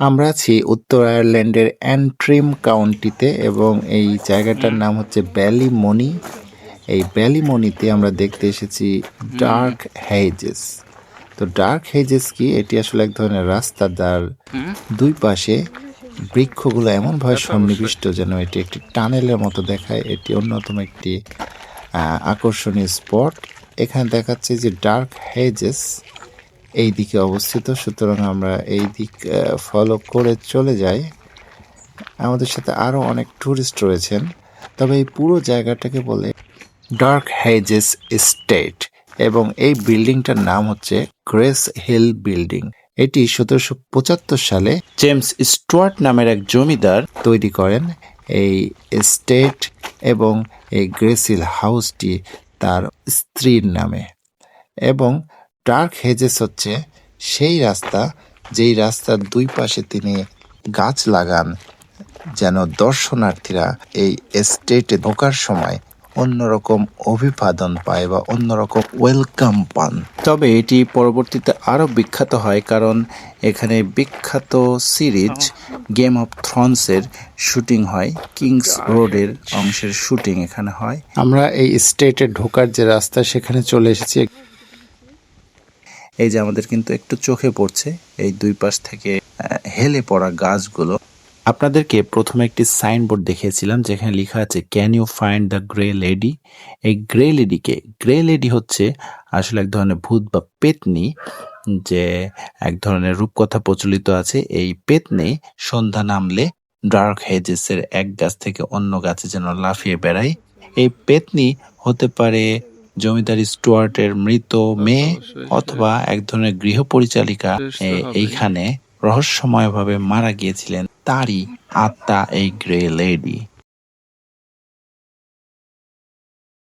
আমরা আছি উত্তর আয়ারল্যান্ডের অ্যান্ট্রিম কাউন্টিতে এবং এই জায়গাটার নাম হচ্ছে ব্যালিমনি। এই ব্যালিমনিতে আমরা দেখতে এসেছি ডার্ক হেজেস তো ডার্ক হেজেস কি? এটি আসলে এক ধরনের রাস্তা যার দুই পাশে বৃক্ষগুলো এমনভাবে সন্নিবিষ্ট যেন এটি একটি টানেলের মতো দেখায়। এটি অন্যতম একটি আহ, আকর্ষণীয় স্পট। এখানে দেখাচ্ছে যে ডার্ক হেজেস এই দিকে অবস্থিত, সুতরাং আমরা এই দিক ফলো করে চলে যাই। আমাদের সাথে আরও অনেক ট্যুরিস্ট রয়েছেন, তবে এই পুরো জায়গাটাকে বলে ডার্ক হেজেস স্টেট এবং এই বিল্ডিংটার নাম হচ্ছে গ্রেস হিল বিল্ডিং এটি সতেরোশো পঁচাত্তর সালে জেমস স্টুয়ার্ট নামের এক জমিদার তৈরি করেন। এই স্টেট এবং এই গ্রেস হিল হাউসটি তার স্ত্রীর নামে। এবং ডার্ক হেজেস হচ্ছে সেই রাস্তা যেই রাস্তার দুই পাশে তিনি গাছ লাগান যেন দর্শনার্থীরা এই এস্টেটে ঢোকার সময় অন্যরকম অভিবাদন পায় বা অন্যরকম ওয়েলকাম পান। তবে এটি পরবর্তীতে আরও বিখ্যাত হয় কারণ এখানে বিখ্যাত সিরিজ গেম অফ থ্রনসের শুটিং হয় কিংস রোডের অংশের শুটিং এখানে হয়। আমরা এই স্টেটে ঢোকার যে রাস্তা সেখানে চলে এসেছি। এই যে আমাদের কিন্তু একটু চোখে পড়ছে, এই দুই পাশ থেকে হেলে পড়া গাছগুলো। আপনাদেরকে প্রথমে একটি সাইনবোর্ড দেখিয়েছিলাম, যেখানে লেখা আছে can you find the grey lady এই গ্রে লেডিকে গ্রে লেডি হচ্ছে আসলে এক ধরনের ভূত বা পেতনি, যে এক ধরনের রূপকথা প্রচলিত আছে। এই পেতনি সন্ধ্যা নামলে ডার্ক হেজেসের এক গাছ থেকে অন্য গাছে যেন লাফিয়ে বেড়ায়। এই পেতনি হতে পারে জমিদার স্টুয়ার্টের মৃত মেয়ে অথবা এক ধরনের গৃহ পরিচালিকা এ- এইখানে রহস্যময়ভাবে মারা গিয়েছিলেন তারই আত্মা এই গ্রে লেডি।